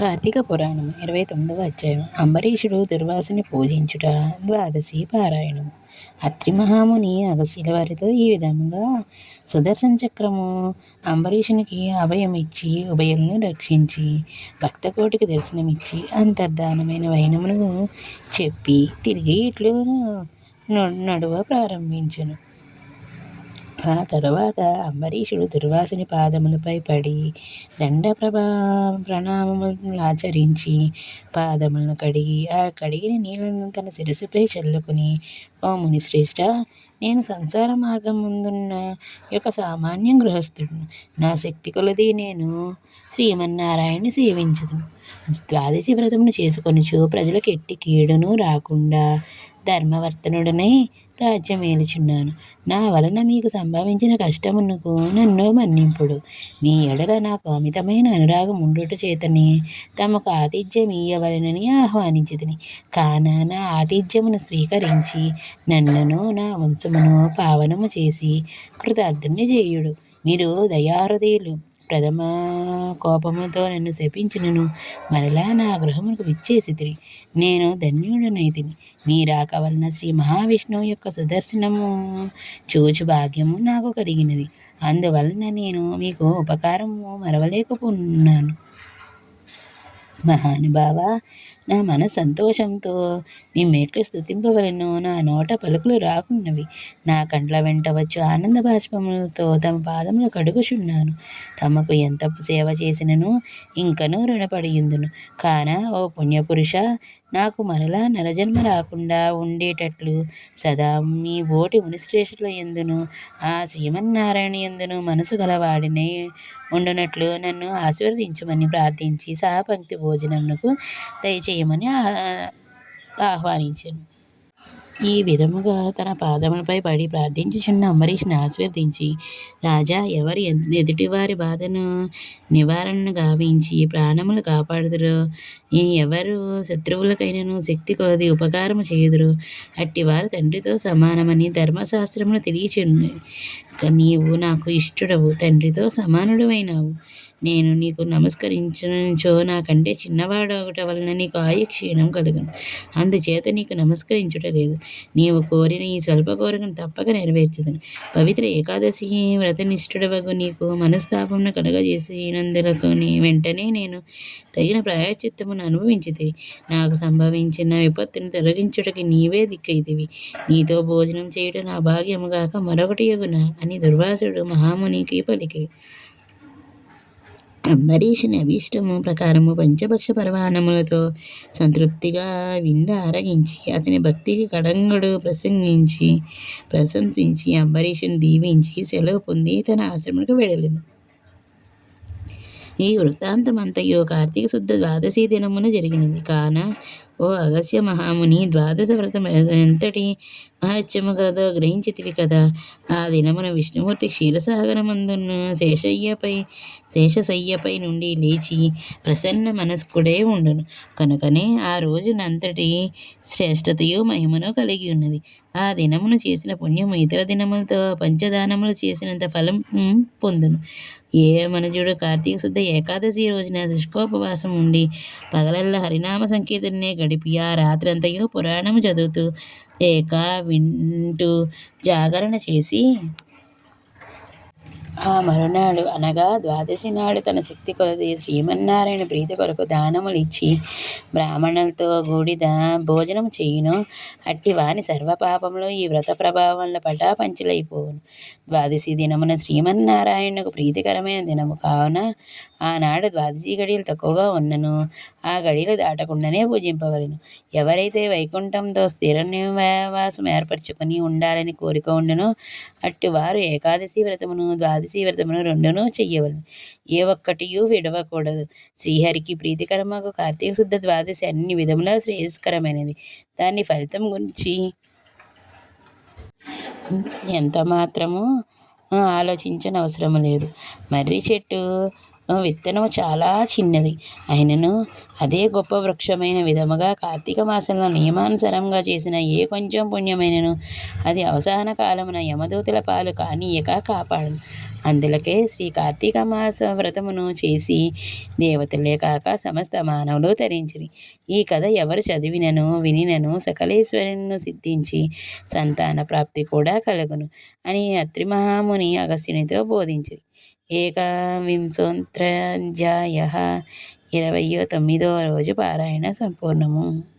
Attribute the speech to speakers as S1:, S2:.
S1: కార్తీక పురాణం ఇరవై తొమ్మిదవ అధ్యాయం. అంబరీషుడు దుర్వాసుని పూజించుట ద్వాదశి పారాయణం. అత్రి మహాముని అగశీల వారితో ఈ విధంగా సుదర్శన చక్రము అంబరీషునికి అభయమిచ్చి ఉభయులను రక్షించి భక్తకోటికి దర్శనమిచ్చి అంతర్ధానమైన వైనమును చెప్పి తిరిగి ఇట్లు నడువ ప్రారంభించను. ఆ తరువాత అంబరీషుడు దుర్వాసుని పాదములపై పడి దండ ప్రభా ప్రణామములు ఆచరించి పాదములను కడిగి ఆ కడిగిన నీళ్ళను తన శిరస్సుపై చల్లుకుని ఓ మునిశ్రేష్ఠ నేను సంసార మార్గం ముందున్న యొక్క సామాన్య గృహస్థుడు నా శక్తి కొలది నేను శ్రీమన్నారాయణని సేవించదు ద్వాదశి వ్రతమును చేసుకొనిచు ప్రజలకు ఎట్టి కీడును రాకుండా ధర్మవర్తనుడనై రాజ్యమేలుచున్నాను. నా వలన మీకు సంభవించిన కష్టమునకు నన్ను మన్నింపుడు. మీ ఎడల నాకు అమితమైన అనురాగం ఉండుట చేతని తమకు ఆతిథ్యం ఇయ్యవలనని ఆహ్వానించదని. కాన నా ఆతిథ్యమును స్వీకరించి నన్నును నా వంశమును పావనము చేసి కృతార్థుని చేయుడు. మీరు దయాహృదయులు ప్రథమ కోపముతో నన్ను శపించినను. మరలా నా గృహమునకు విచ్చేసితిరి నేను ధన్యుడనైతిని మీ రాక వలన శ్రీ మహావిష్ణువు యొక్క సుదర్శనము చూచు భాగ్యము నాకు కలిగినది. అందువలన నేను మీకు ఉపకారము మరవలేకపోతున్నాను మహానుభావ నా మన సంతోషంతో మీ మెట్లు స్థుతింపవలను నా నోట పలుకులు రాకున్నవి. నా కండ్ల వెంట వచ్చు ఆనంద బాష్పములతో తమ పాదములు కడుగుచున్నాను. తమకు ఎంత సేవ చేసినను ఇంకనూ రుణపడియుందును. కాన ఓ పుణ్యపురుష నాకు మరలా నరజన్మ రాకుండా ఉండేటట్లు సదా మీ బోటి మునిశ్రేష్ఠుల ఎందును ఆ శ్రీమన్నారాయణ ఎందును మనసు గలవాడినై ఉండునట్లు నన్ను ఆశీర్వదించమని ప్రార్థించి సహపంక్తి భోజనమునకు దయచేయమని ఆహ్వానించాను. ఈ విధముగా తన పాదములపై పడి ప్రార్థించుచున్న అంబరీష్ని ఆశీర్వదించి రాజా ఎవరు ఎదుటివారి బాధను నివారణను గావించి ప్రాణములు కాపాడుదురు. ఎవరు శత్రువులకైనను శక్తి కొలది ఉపకారము చేయుదురో. అట్టివారు తండ్రితో సమానమని ధర్మశాస్త్రములు తెలియచున్నవి నీవు నాకు ఇష్టడవు. తండ్రితో సమానుడువైనావు. నేను నీకు నమస్కరించుచో నాకంటే చిన్నవాడొకట వలన నీకు ఆయు క్షీణం కలుగును. అందుచేత నీకు నమస్కరించుట లేదు. నీవు కోరిన ఈ స్వల్ప కోరికను తప్పక నెరవేర్చదును. పవిత్ర ఏకాదశి వ్రతనిష్ఠుడవగు నీకు మనస్తాపమును కలగజేసినందులకు వెంటనే నేను తగిన ప్రాయశ్చిత్తమును అనుభవించితే నాకు సంభవించిన విపత్తును తొలగించుటకి నీవే దిక్కైతివి. నీతో భోజనం చేయుట నా భాగ్యము కాక మరొకటి యగున అని దుర్వాసుడు మహామునికి పలికి అంబరీషుని అభీష్టము ప్రకారము పంచభక్ష పరమాణములతో సంతృప్తిగా వింద ఆరగించి అతని భక్తికి కడంగుడు ప్రసంగించి ప్రశంసించి అంబరీషుని దీవించి సెలవు పొంది తన ఆశ్రమకు వెళ్ళను ఈ వృత్తాంతమంతయు కార్తీక శుద్ధ ద్వాదశి దినమున జరిగినది. కాన ఓ అగస్య మహాముని ద్వాదశ వ్రతం ఎంతటి మహత్యము కలదో గ్రహించితివి కదా. ఆ దినమున విష్ణుమూర్తి క్షీరసాగరమందున్న శేషయ్యపై శేషశయ్యపై నుండి లేచి ప్రసన్న మనస్కుడే ఉండును. కనుకనే ఆ రోజునంతటి శ్రేష్టతయు మహిమను కలిగి ఉన్నది. ఆ దినమును చేసిన పుణ్యము ఇతర దినములతో పంచదానములు చేసినంత ఫలం పొందును. ఏ మనుజుడు కార్తీక శుద్ధ ఏకాదశి రోజున శుష్కోపవాసం ఉండి పగలల్లా హరినామ సంకీర్తనే గడిపి ఆ రాత్రంతయు పురాణము చదువుతూ లేక వింటూ జాగరణ చేసి ఆ మరునాడు అనగా ద్వాదశి నాడు తన శక్తి కొలది శ్రీమన్నారాయణ ప్రీతి కొరకు దానములు ఇచ్చి బ్రాహ్మణులతో గూడిద భోజనం చేయును. అట్టి వాని సర్వపాపంలో ఈ వ్రత ప్రభావంలో పటాపంచులైపోవును. ద్వాదశి దినమున శ్రీమన్నారాయణకు ప్రీతికరమైన దినము కావున ఆనాడు ద్వాదశి గడియలు తక్కువగా ఉన్నను. ఆ గడియలు దాటకుండానే పూజింపవలను. ఎవరైతే వైకుంఠంతో స్థిర నివాసం ఏర్పరచుకొని ఉండాలని కోరిక ఉండను అట్టి వారు ఏకాదశి వ్రతమును ద్వాదశి వ్రతమును రెండును చెయ్యవలను ఏ ఒక్కటియూ విడవకూడదు. శ్రీహరికి ప్రీతికరమకు కార్తీక శుద్ధ ద్వాదశి అన్ని విధముల శ్రేయస్కరమైనది. దాని ఫలితం గురించి ఎంత మాత్రము ఆలోచించనవసరం లేదు మర్రి చెట్టు విత్తనం చాలా చిన్నది. అయినను అదే గొప్ప వృక్షమైన విధముగా కార్తీక మాసంలో నియమానుసారంగా చేసిన ఏ కొంచెం పుణ్యమైనను అది అవసాన కాలమున యమదూతుల పాలు కానీయక కాపాడను అందులకే శ్రీ కార్తీక మాస వ్రతమును చేసి దేవతలే కాక సమస్త మానవులు తరించిరి. ఈ కథ ఎవరు చదివినను వినినను సకలేశ్వరుని సిద్ధించి సంతాన ప్రాప్తి కూడా కలుగును అని అత్రి మహాముని అగస్త్యునితో బోధించిరి. ఏకవింశోత్రధ్యాయ ఇరవయో తొమ్మిదో రోజు పారాయణ సంపూర్ణము.